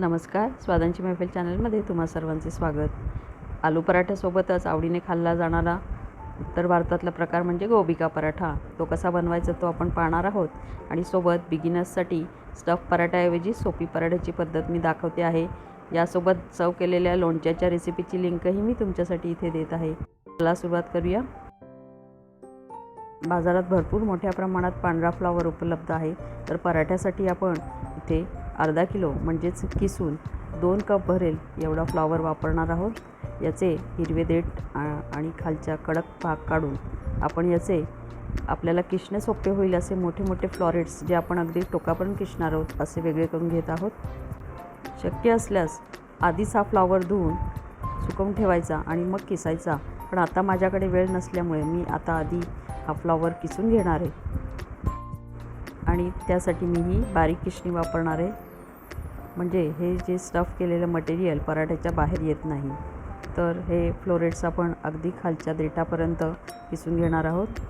नमस्कार. स्वादांची मैफिल चॅनलमध्ये तुम्हा सर्वांचे स्वागत. आलू पराठ्यासोबतच आवडीने खाल्ला जाणारा उत्तर भारतातला प्रकार म्हणजे गोबिका पराठा. तो कसा बनवायचा तो आपण पाहणार आहोत आणि सोबत बिगिनर्ससाठी स्टफ पराठ्याऐवजी सोपी पराठ्याची पद्धत मी दाखवते आहे. यासोबत सर्व केलेल्या लोणच्याच्या रेसिपीची लिंकही मी तुमच्यासाठी इथे देत आहे. चला सुरुवात करूया. बाजारात भरपूर मोठ्या प्रमाणात पांढरा फ्लावर उपलब्ध आहे. तर पराठ्यासाठी आपण इथे अर्धा किलो म्हणजेच किसून दोन कप भरेल एवढा फ्लॉवर वापरणार आहोत. याचे हिरवे देठ आणि खालच्या कडक भाग काढून आपण याचे आपल्याला किसणे सोपे होईल असे मोठे मोठे फ्लॉरेट्स जे आपण अगदी टोकापर्यंत किसणार आहोत असे वेगळे करून घेत आहोत. शक्य असल्यास आधीच हा फ्लॉवर धुवून सुकवून ठेवायचा आणि मग किसायचा. पण आता माझ्याकडे वेळ नसल्यामुळे मी आता आधी हा फ्लॉवर किसून घेणार आहे. आणि त्यासाठी मी ही बारीक किसणी वापरणार आहे. म्हणजे हे जे स्टफ केलेलं मटेरियल पराठ्याच्या बाहेर येत नाही तर हे फ्लोरेट्स आपण अगदी खालच्या देठापर्यंत किसून घेणार आहोत.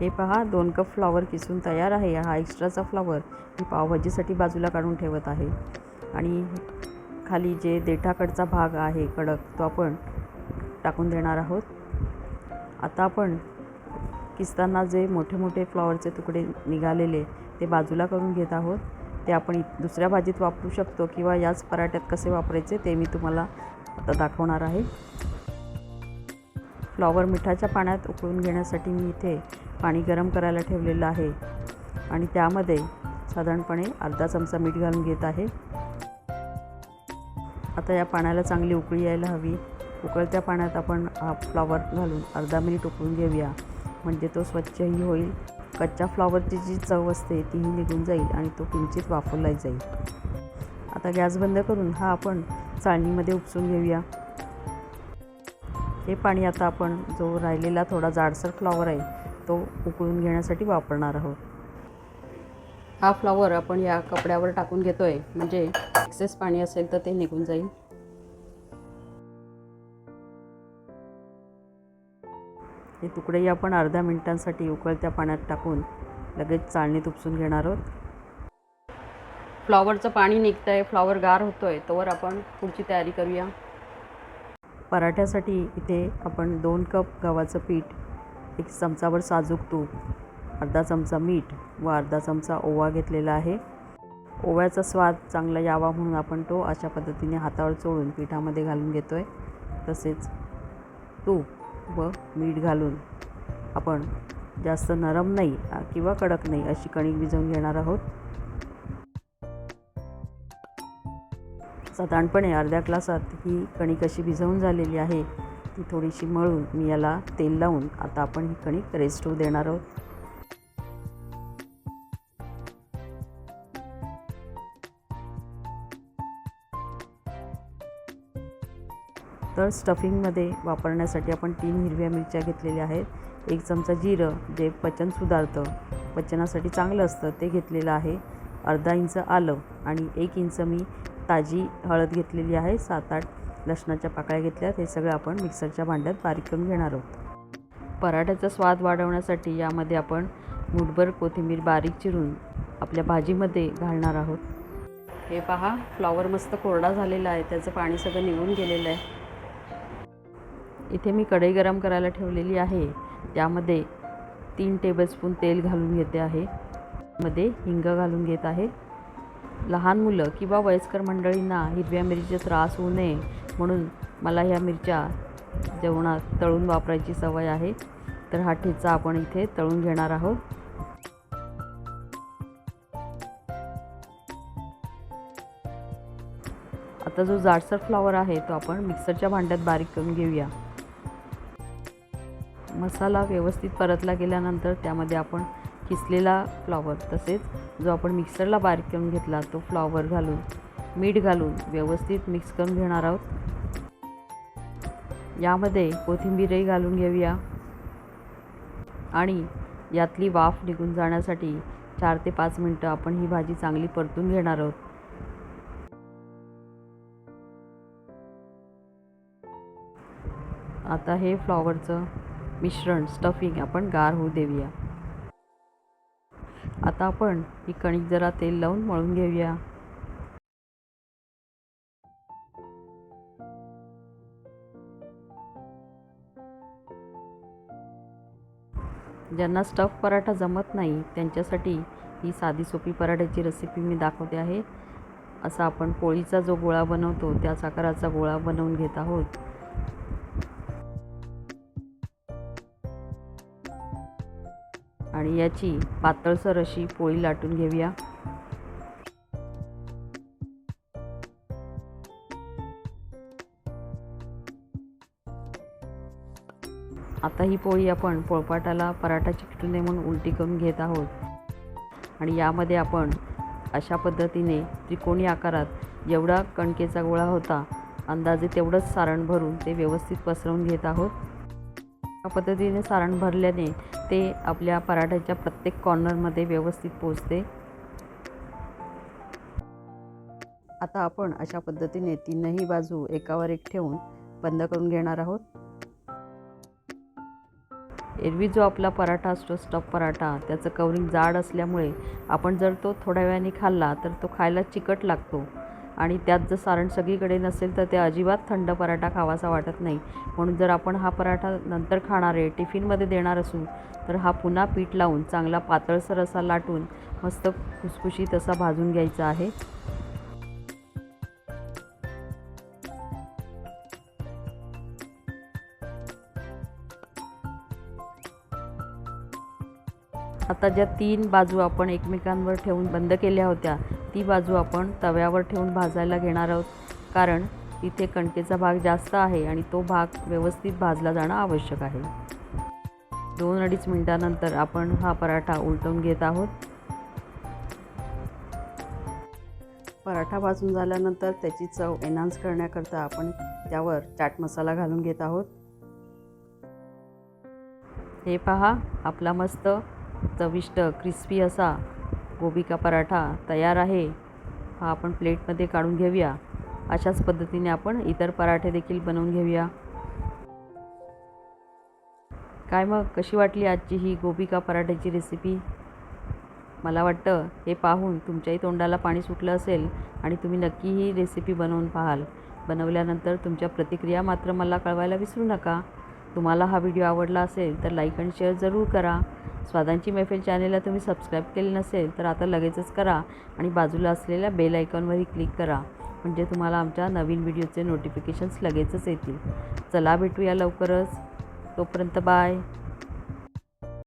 हे पहा दोन कप फ्लॉवर किसून तयार आहे. हा एक्स्ट्राचा फ्लॉवर मी पावभाजीसाठी बाजूला काढून ठेवत आहे. आणि खाली जे देठाकडचा भाग आहे कडक तो आपण टाकून देणार आहोत. आता आपण किसताना जे मोठे मोठे फ्लॉवरचे तुकडे निघालेले ते बाजूला करून घेत आहोत. ते आपण दुसऱ्या भाजीत वापरू शकतो किंवा याच पराठ्यात कसे वापरायचे ते मी तुम्हाला आता दाखवणार आहे. फ्लॉवर मिठाच्या पाण्यात उकळून घेण्यासाठी मी इथे पाणी गरम करायला ठेवलेलं आहे आणि त्यामध्ये साधारणपणे अर्धा चमचा मीठ घालून घेत आहे. आता या पाण्याला चांगली उकळी यायला हवी. उकळत्या पाण्यात आपण हा फ्लॉवर घालून अर्धा मिनिट उकळून घेऊया. म्हणजे तो स्वच्छही होईल. कच्च्या फ्लॉवरची जी चव असते तीही निघून जाईल आणि तो किंचित वाफवला जाईल. आता गॅस बंद करून हा आपण चाळणीमध्ये उपसून घेऊया. हे पाणी आता आपण जो राहिलेला थोडा जाडसर फ्लॉवर आहे तो उकळून घेण्यासाठी वापरणार आहोत. हा फ्लॉवर आपण या कपड्यावर टाकून घेतो आहे म्हणजे एक्सेस पाणी असेल तर ते निघून जाईल. हे तुकडेही आपण अर्ध्या मिनिटांसाठी उकळत्या पाण्यात टाकून लगेच चाळणीत उपसून घेणार आहोत. फ्लॉवरचं पाणी निघतं आहे फ्लॉवर गार होतो आहे तोवर आपण पुढची तयारी करूया. पराठ्यासाठी इथे आपण दोन कप गव्हाचं पीठ एक चमचाभर साजूक तूप अर्धा चमचा मीठ व अर्धा चमचा ओवा घेतलेला आहे. ओव्याचा स्वाद चांगला यावा म्हणून आपण तो अशा पद्धतीने हातावर चोळून पिठामध्ये घालून घेतो आहे तसेच तूप व मीठ घालून आपण जास्त नरम नाही किंवा कडक नाही अशी कणिक भिजवून घेणार आहोत. साधारणपणे अर्ध्या ग्लासात ही कणिक अशी भिजवून झालेली आहे. ती थोडीशी मळून मी याला तेल लावून आता आपण ही कणिक रेस्ट होऊ देणार आहोत. तर स्टफिंगमध्ये वापरण्यासाठी आपण तीन हिरव्या मिरच्या घेतलेल्या आहेत. एक चमचा जिरं जे पचन सुधारतं. पचनासाठी चांगलं असतं ते घेतलेलं आहे. अर्धा इंच आलं आणि एक इंच मी ताजी हळद घेतलेली आहे. सात आठ लसणाच्या पाकळ्या घेतल्यात. हे सगळं आपण मिक्सरच्या भांड्यात बारीक करून घेणार आहोत. पराठ्याचा स्वाद वाढवण्यासाठी यामध्ये आपण मुठभर कोथिंबीर बारीक चिरून आपल्या भाजीमध्ये घालणार आहोत. हे पहा फ्लॉवर मस्त कोरडा झालेला आहे. त्याचं पाणी सगळं निघून गेलेलं आहे. इथे मी कढई गरम करायला ठेवलेली आहे. त्यामध्ये तीन टेबलस्पून तेल घालून घेते आहे. मध्ये हिंग घालून घेत आहे. लहान मुलं किंवा वयस्कर मंडळींना हिरव्या मिरचीचा त्रास होऊ नये म्हणून मला ह्या मिरच्या जेवणात तळून वापरायची सवय आहे. तर हा ठेचा आपण इथे तळून घेणार आहोत. आता जो जाडसर फ्लॉवर आहे तो आपण मिक्सरच्या भांड्यात बारीक करून घेऊया. मसाला व्यवस्थित परतला गेल्यानंतर त्यामध्ये आपण किसलेला फ्लॉवर तसेच जो आपण मिक्सरला बारीक करून घेतला तो फ्लॉवर घालून मीठ घालून व्यवस्थित मिक्स करून घेणार आहोत. यामध्ये कोथिंबीरही घालून घेऊया. आणि यातली वाफ निघून जाण्यासाठी चार ते पाच मिनटं आपण ही भाजी चांगली परतून घेणार आहोत. आता हे फ्लॉवरचं मिश्रण स्टफिंग आपण गार होऊ देऊया. आता आपण ही कणिक जरा तेल लावून मळून घेऊया. ज्यांना स्टफ पराठा जमत नाही त्यांच्यासाठी ही साधी सोपी पराठ्याची रेसिपी मी दाखवते आहे. असा आपण पोळीचा जो गोळा बनवतो त्याच आकाराचा गोळा बनवून घेत आहोत. आणि याची पातळसर अशी पोळी लाटून घेऊया. आता ही पोळी आपण पोळपाटाला पराठा चिकटू नये म्हणून उलटी करून घेत आहोत. आणि यामध्ये आपण अशा पद्धतीने त्रिकोणी आकारात जेवढा कणकेचा गोळा होता अंदाजे तेवढंच सारण भरून ते व्यवस्थित पसरवून घेत आहोत. या पद्धतीने सारण भरल्याने ते आपल्या पराठ्याच्या प्रत्येक कॉर्नरमध्ये व्यवस्थित पोचते आता आपण अशा पद्धतीने तीनही बाजू एकावर एक ठेवून बंद करून घेणार आहोत. एरवी जो आपला पराठा असतो स्टफ पराठा त्याचं कवरिंग जाड असल्यामुळे आपण जर तो थोड्या वेळाने खाल्ला तर तो खायला चिकट लागतो. आणि त्यात जर सारण सगळीकडे नसेल तर ते अजिबात थंड पराठा खावासा वाटत नाही. म्हणून जर आपण हा पराठा नंतर खाणार आहे टिफिनमध्ये देणार असू तर हा पुन्हा पीठ लावून चांगला पातळसर असा लाटून मस्त खुसखुशीत असा भाजून घ्यायचा आहे. आता ज्या तीन बाजू आपण एकमेकांवर ठेवून बंद केल्या होत्या ती बाजू आपण तव्यावर ठेवून भाजायला घेणार आहोत. कारण तिथे कणकेचा भाग जास्त आहे आणि तो भाग व्यवस्थित भाजला जाणं आवश्यक आहे. दोन अडीच मिनटानंतर आपण हा पराठा उलटवून घेत आहोत. पराठा भाजून झाल्यानंतर त्याची चव एन्हान्स करण्याकरता आपण त्यावर चाट मसाला घालून घेत आहोत. हे पहा आपला मस्त चविष्ट क्रिस्पी असा गोबी का पराठा तयार आहे हा आपण प्लेटमध्ये काढून घेऊया. अशाच पद्धतीने आपण इतर पराठे देखील बनवून घेऊया. काय मग कशी वाटली आजची ही गोबी का पराठ्याची रेसिपी मला वाटतं हे पाहून तुमच्याही तोंडाला पाणी सुटलं असेल आणि तुम्ही नक्की ही रेसिपी बनवून पाहाल. बनवल्यानंतर तुमच्या प्रतिक्रिया मात्र मला कळवायला विसरू नका. तुम्हाला हा व्हिडिओ आवडला असेल तर लाईक आणि शेअर जरूर करा. स्वादांची मैफिल चॅनेलला तुम्ही सबस्क्राईब केले नसेल तर आता लगेचच करा आणि बाजूला असलेल्या बेल आयकॉनवरही क्लिक करा म्हणजे तुम्हाला आमच्या नवीन व्हिडिओचे नोटिफिकेशन्स लगेचच येतील. चला भेटूया लवकरच. तोपर्यंत बाय.